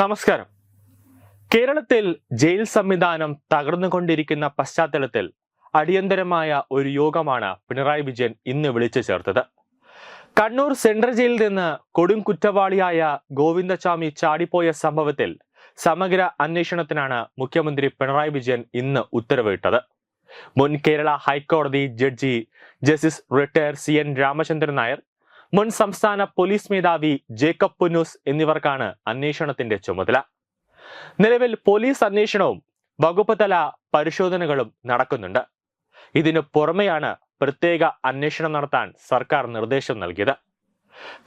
നമസ്കാരം. കേരളത്തിൽ ജയിൽ സംവിധാനം തകർന്നുകൊണ്ടിരിക്കുന്ന പശ്ചാത്തലത്തിൽ അടിയന്തരമായ ഒരു യോഗമാണ് പിണറായി വിജയൻ ഇന്ന് വിളിച്ചു ചേർത്തത്. കണ്ണൂർ സെൻട്രൽ ജയിലിൽ നിന്ന് കൊടും കുറ്റവാളിയായ ഗോവിന്ദസ്വാമി ചാടിപ്പോയ സംഭവത്തിൽ സമഗ്ര അന്വേഷണത്തിനാണ് മുഖ്യമന്ത്രി പിണറായി വിജയൻ ഇന്ന് ഉത്തരവിട്ടത്. മുൻ കേരള ഹൈക്കോടതി judge justice retire C N Ramachandran Nair മുൻ സംസ്ഥാന പോലീസ് മേധാവി ജേക്കബ് പുന്നൂസ് എന്നിവർക്കാണ് അന്വേഷണത്തിന്റെ ചുമതല. നിലവിൽ പോലീസ് അന്വേഷണവും വകുപ്പ് തല പരിശോധനകളും നടക്കുന്നുണ്ട്. ഇതിനു പുറമെയാണ് പ്രത്യേക അന്വേഷണം നടത്താൻ സർക്കാർ നിർദ്ദേശം നൽകിയത്.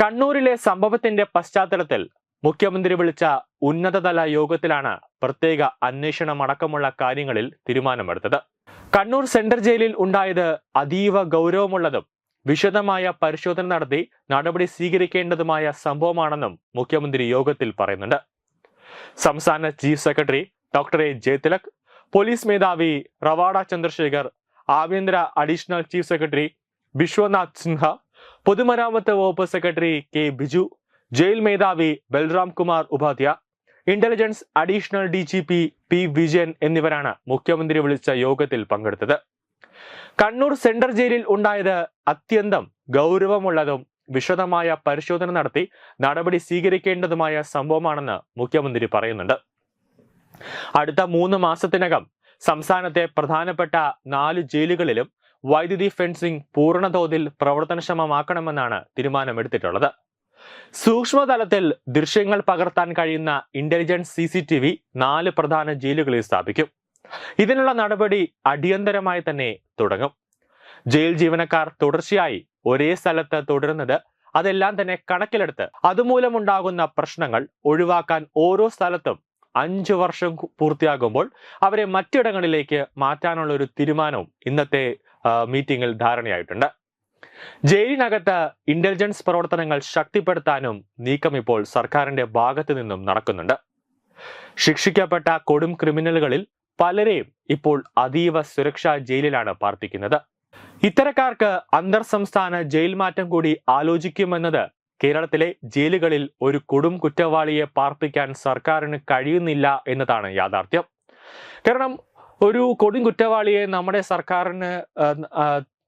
കണ്ണൂരിലെ സംഭവത്തിന്റെ പശ്ചാത്തലത്തിൽ മുഖ്യമന്ത്രി വിളിച്ച ഉന്നതതല യോഗത്തിലാണ് പ്രത്യേക അന്വേഷണം അടക്കമുള്ള കാര്യങ്ങളിൽ തീരുമാനമെടുത്തത്. കണ്ണൂർ സെൻട്രൽ ജയിലിൽ ഉണ്ടായത് അതീവ ഗൗരവമുള്ളതും വിശദമായ പരിശോധന നടത്തി നടപടി സ്വീകരിക്കേണ്ടതുമായ സംഭവമാണെന്നും മുഖ്യമന്ത്രി യോഗത്തിൽ പറയുന്നുണ്ട്. സംസ്ഥാന chief secretary doctor A Jayathilak police മേധാവി റവാഡ ചന്ദ്രശേഖർ ആഭ്യന്തര additional chief secretary Vishwanath Sinha പൊതുമരാമത്ത് വകുപ്പ് സെക്രട്ടറി കെ ബിജു ജയിൽ മേധാവി Balram Kumar Upadhyay intelligence additional D G P P Vijayan എന്നിവരാണ് മുഖ്യമന്ത്രി വിളിച്ച യോഗത്തിൽ പങ്കെടുത്തത്. കണ്ണൂർ സെൻട്രൽ ജയിലിൽ ഉണ്ടായത് അത്യന്തം ഗൗരവമുള്ളതും വിശദമായ പരിശോധന നടത്തി നടപടി സ്വീകരിക്കേണ്ടതുമായ സംഭവമാണെന്ന് മുഖ്യമന്ത്രി പറയുന്നുണ്ട്. അടുത്ത മൂന്ന് മാസത്തിനകം സംസ്ഥാനത്തെ പ്രധാനപ്പെട്ട നാല് ജയിലുകളിലും വൈദ്യുതി ഫെൻസിംഗ് പൂർണതോതിൽ പ്രവർത്തനക്ഷമമാക്കണമെന്നാണ് തീരുമാനമെടുത്തിട്ടുള്ളത്. സൂക്ഷ്മതലത്തിൽ ദൃശ്യങ്ങൾ പകർത്താൻ കഴിയുന്ന ഇന്റലിജൻസ് സി നാല് പ്രധാന ജയിലുകളിൽ സ്ഥാപിക്കും. ഇതിനുള്ള നടപടി അടിയന്തരമായി തന്നെ തുടങ്ങും. ജയിൽ ജീവനക്കാർ തുടർച്ചയായി ഒരേ സ്ഥലത്ത് തുടരുന്നത് അതെല്ലാം തന്നെ കണക്കിലെടുത്ത് അതുമൂലമുണ്ടാകുന്ന പ്രശ്നങ്ങൾ ഒഴിവാക്കാൻ ഓരോ സ്ഥലത്തും അഞ്ചു വർഷം പൂർത്തിയാകുമ്പോൾ അവരെ മറ്റിടങ്ങളിലേക്ക് മാറ്റാനുള്ള ഒരു തീരുമാനവും ഇന്നത്തെ മീറ്റിംഗിൽ ധാരണയായിട്ടുണ്ട്. ജയിലിനകത്ത് ഇന്റലിജൻസ് പ്രവർത്തനങ്ങൾ ശക്തിപ്പെടുത്താനും നീക്കം ഇപ്പോൾ സർക്കാരിന്റെ ഭാഗത്തു നിന്നും നടക്കുന്നുണ്ട്. ശിക്ഷിക്കപ്പെട്ട കൊടും ക്രിമിനലുകളിൽ പലരെയും ഇപ്പോൾ അതീവ സുരക്ഷാ ജയിലിലാണ് പാർപ്പിക്കുന്നത്. ഇത്തരക്കാർക്ക് അന്തർ സംസ്ഥാന ജയിൽ മാറ്റം കൂടി ആലോചിക്കുമെന്നത് കേരളത്തിലെ ജയിലുകളിൽ ഒരു കൊടും കുറ്റവാളിയെ പാർപ്പിക്കാൻ സർക്കാരിന് കഴിയുന്നില്ല എന്നതാണ് യാഥാർത്ഥ്യം. കാരണം ഒരു കൊടും കുറ്റവാളിയെ നമ്മുടെ സർക്കാരിന്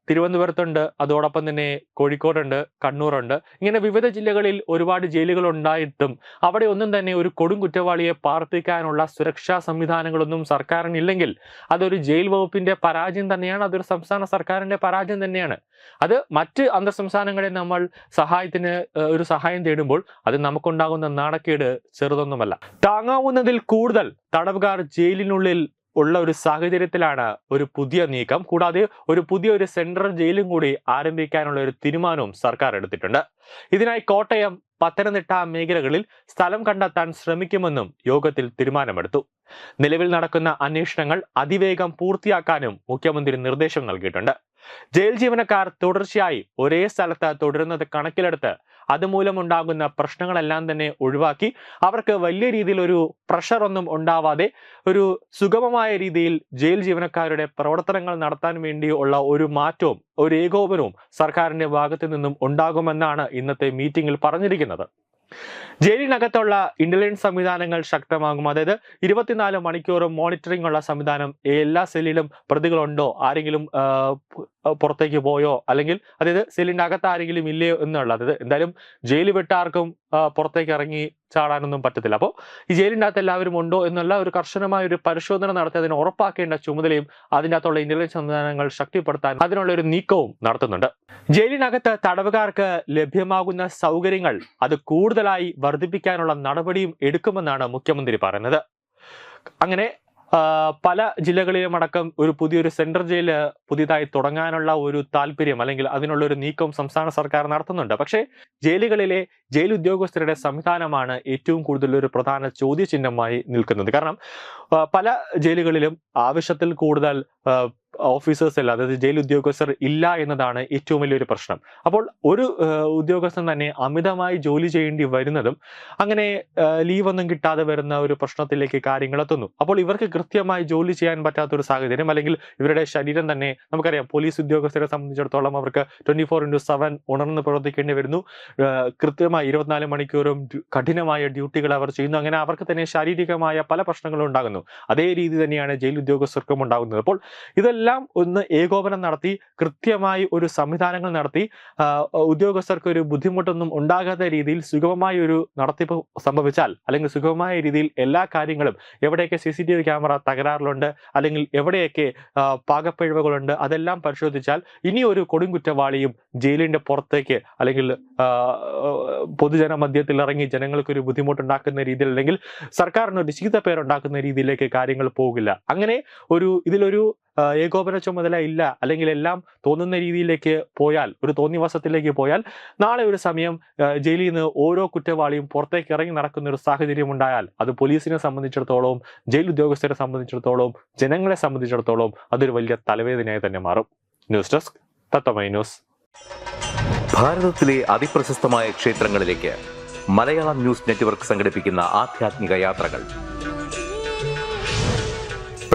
തിരുവനന്തപുരത്തുണ്ട് അതോടൊപ്പം തന്നെ കോഴിക്കോടുണ്ട് കണ്ണൂറുണ്ട് ഇങ്ങനെ വിവിധ ജില്ലകളിൽ ഒരുപാട് ജയിലുകൾ ഉണ്ടായിട്ടും അവിടെ ഒന്നും തന്നെ ഒരു കൊടും കുറ്റവാളിയെ പാർപ്പിക്കാനുള്ള സുരക്ഷാ സംവിധാനങ്ങളൊന്നും സർക്കാരിനില്ലെങ്കിൽ അതൊരു ജയിൽ വകുപ്പിന്റെ പരാജയം തന്നെയാണ് അതൊരു സംസ്ഥാന സർക്കാരിന്റെ പരാജയം തന്നെയാണ്. അത് മറ്റ് അന്തർ സംസ്ഥാനങ്ങളെ നമ്മൾ സഹായത്തിന് ഒരു സഹായം തേടുമ്പോൾ അത് നമുക്കുണ്ടാകുന്ന നാണക്കേട് ചെറുതൊന്നുമല്ല. താങ്ങാവുന്നതിൽ കൂടുതൽ തടവുകാർ ജയിലിനുള്ളിൽ ഉള്ള ഒരു സാഹചര്യത്തിലാണ് ഒരു പുതിയ നീക്കം. കൂടാതെ ഒരു പുതിയ ഒരു സെൻട്രൽ ജയിലും കൂടി ആരംഭിക്കാനുള്ള ഒരു തീരുമാനവും സർക്കാർ എടുത്തിട്ടുണ്ട്. ഇതിനായി കോട്ടയം പത്തനംതിട്ട മേഖലകളിൽ സ്ഥലം കണ്ടെത്താൻ ശ്രമിക്കുമെന്നും യോഗത്തിൽ തീരുമാനമെടുത്തു. നിലവിൽ നടക്കുന്ന അന്വേഷണങ്ങൾ അതിവേഗം പൂർത്തിയാക്കാനും മുഖ്യമന്ത്രി നിർദ്ദേശം നൽകിയിട്ടുണ്ട്. ജയിൽ ജീവനക്കാർ തുടർച്ചയായി ഒരേ സ്ഥലത്ത് തുടരുന്നത് കണക്കിലെടുത്ത് അതുമൂലമുണ്ടാകുന്ന പ്രശ്നങ്ങളെല്ലാം തന്നെ ഒഴിവാക്കി അവർക്ക് വലിയ രീതിയിൽ ഒരു പ്രഷർ ഒന്നും ഉണ്ടാവാതെ ഒരു സുഗമമായ രീതിയിൽ ജയിൽ ജീവനക്കാരുടെ പ്രവർത്തനങ്ങൾ നടത്താൻ വേണ്ടി ഉള്ള ഒരു മാറ്റവും ഒരു ഏകോപനവും സർക്കാരിന്റെ ഭാഗത്തു നിന്നും ഉണ്ടാകുമെന്നാണ് ഇന്നത്തെ മീറ്റിംഗിൽ പറഞ്ഞിരിക്കുന്നത്. ജയിലിനകത്തുള്ള ഇന്റലിജൻസ് സംവിധാനങ്ങൾ ശക്തമാകും. അതായത് ഇരുപത്തിനാല് മണിക്കൂറും മോണിറ്ററിംഗ് ഉള്ള സംവിധാനം എല്ലാ സെല്ലിലും പ്രതികളുണ്ടോ? ആരെങ്കിലും പുറത്തേക്ക് പോയോ? അല്ലെങ്കിൽ അതായത് സെല്ലിന്റെ അകത്ത് ആരെങ്കിലും ഇല്ലയോ എന്നുള്ളത്. അതായത് എന്തായാലും ജയിൽ വിട്ടാർക്കും ആർക്കും പുറത്തേക്ക് ഇറങ്ങി ചാടാനൊന്നും പറ്റത്തില്ല. അപ്പോൾ ഈ ജയിലിന്റെ അകത്ത് എല്ലാവരും ഉണ്ടോ എന്നുള്ള ഒരു കർശനമായ ഒരു പരിശോധന നടത്തി അതിനെ ഉറപ്പാക്കേണ്ട ചുമതലയും അതിന്റെ അകത്തുള്ള ഇന്റലിജൻസ് സംവിധാനങ്ങൾ ശക്തിപ്പെടുത്താൻ അതിനുള്ള ഒരു നീക്കവും നടത്തുന്നുണ്ട്. ജയിലിനകത്ത് തടവുകാർക്ക് ലഭ്യമാകുന്ന സൗകര്യങ്ങൾ അത് കൂടുതലായി വർദ്ധിപ്പിക്കാനുള്ള നടപടിയും എടുക്കുമെന്നാണ് മുഖ്യമന്ത്രി പറയുന്നത്. അങ്ങനെ പല ജില്ലകളിലും അടക്കം ഒരു പുതിയൊരു സെൻട്രൽ ജയിൽ പുതിയതായി തുടങ്ങാനുള്ള ഒരു താല്പര്യം അല്ലെങ്കിൽ അതിനുള്ള ഒരു നീക്കം സംസ്ഥാന സർക്കാർ നടത്തുന്നുണ്ട്. പക്ഷേ ജയിലുകളിലെ ജയിൽ ഉദ്യോഗസ്ഥരുടെ സംവിധാനമാണ് ഏറ്റവും കൂടുതൽ ഒരു പ്രധാന ചോദ്യചിഹ്നമായി നിൽക്കുന്നത്. കാരണം പല ജയിലുകളിലും ആവശ്യത്തിൽ കൂടുതൽ ഓഫീസേഴ്സ് അല്ല അതായത് ജയിൽ ഉദ്യോഗസ്ഥർ ഇല്ല എന്നതാണ് ഏറ്റവും വലിയൊരു പ്രശ്നം. അപ്പോൾ ഒരു ഉദ്യോഗസ്ഥൻ തന്നെ അമിതമായി ജോലി ചെയ്യേണ്ടി വരുന്നതും അങ്ങനെ ലീവൊന്നും കിട്ടാതെ വരുന്ന ഒരു പ്രശ്നത്തിലേക്ക് കാര്യങ്ങൾ എത്തുന്നു അപ്പോൾ ഇവർക്ക് കൃത്യമായി ജോലി ചെയ്യാൻ പറ്റാത്ത ഒരു സാഹചര്യം അല്ലെങ്കിൽ ഇവരുടെ ശരീരം തന്നെ നമുക്കറിയാം പോലീസ് ഉദ്യോഗസ്ഥരെ സംബന്ധിച്ചിടത്തോളം അവർക്ക് ട്വന്റി ഫോർ ഇന്റു സെവൻ ഉണർന്ന് പ്രവർത്തിക്കേണ്ടി വരുന്നു. കൃത്യമായി ഇരുപത്തിനാല് മണിക്കൂറും കഠിനമായ ഡ്യൂട്ടികൾ അവർ ചെയ്യുന്നു. അങ്ങനെ അവർക്ക് തന്നെ ശാരീരികമായ പല പ്രശ്നങ്ങളും ഉണ്ടാകുന്നു. അതേ രീതി തന്നെയാണ് ജയിൽ ഉദ്യോഗസ്ഥർക്കും ഉണ്ടാകുന്നത്. അപ്പോൾ ഇതെല്ലാം ഒന്ന് ഏകോപനം നടത്തി കൃത്യമായി ഒരു സംവിധാനങ്ങൾ നടത്തി ഉദ്യോഗസ്ഥർക്ക് ഒരു ബുദ്ധിമുട്ടൊന്നും ഉണ്ടാകാത്ത രീതിയിൽ സുഗമമായ ഒരു നടത്തിപ്പ് സംഭവിച്ചാൽ അല്ലെങ്കിൽ സുഗമമായ രീതിയിൽ എല്ലാ കാര്യങ്ങളും എവിടെയൊക്കെ C C T V camera തകരാറിലുണ്ട് അല്ലെങ്കിൽ എവിടെയൊക്കെ പാകപ്പിഴവുകളുണ്ട് അതെല്ലാം പരിശോധിച്ചാൽ ഇനി ഒരു കൊടുങ്കുറ്റവാളിയും ജയിലിന്റെ പുറത്തേക്ക് അല്ലെങ്കിൽ പൊതുജന മധ്യത്തിൽ ഇറങ്ങി ജനങ്ങൾക്ക് ഒരു ബുദ്ധിമുട്ടുണ്ടാക്കുന്ന രീതിയിൽ അല്ലെങ്കിൽ സർക്കാരിന് ഒരു ചീത്ത പേരുണ്ടാക്കുന്ന രീതിയിലേക്ക് കാര്യങ്ങൾ പോകില്ല. അങ്ങനെ ഒരു ഇതിലൊരു ഏകോപന ചുമതല ഇല്ല. അല്ലെങ്കിൽ എല്ലാം തോന്നുന്ന രീതിയിലേക്ക് പോയാൽ ഒരു തോന്നിവാസത്തിലേക്ക് പോയാൽ നാളെ ഒരു സമയം ജയിലിൽ നിന്ന് ഓരോ കുറ്റവാളിയും പുറത്തേക്ക് ഇറങ്ങി നടക്കുന്ന ഒരു സാഹചര്യം ഉണ്ടായാൽ അത് പോലീസിനെ സംബന്ധിച്ചിടത്തോളം ജയിൽ ഉദ്യോഗസ്ഥരെ സംബന്ധിച്ചിടത്തോളം ജനങ്ങളെ സംബന്ധിച്ചിടത്തോളം അതൊരു വലിയ തലവേദനയായി തന്നെ മാറും. News desk Tatwamayi news. ഭാരതത്തിലെ അതിപ്രശസ്തമായ ക്ഷേത്രങ്ങളിലേക്ക് മലയാളം ന്യൂസ് നെറ്റ്വർക്ക് സംഘടിപ്പിക്കുന്ന ആധ്യാത്മിക യാത്രകൾ.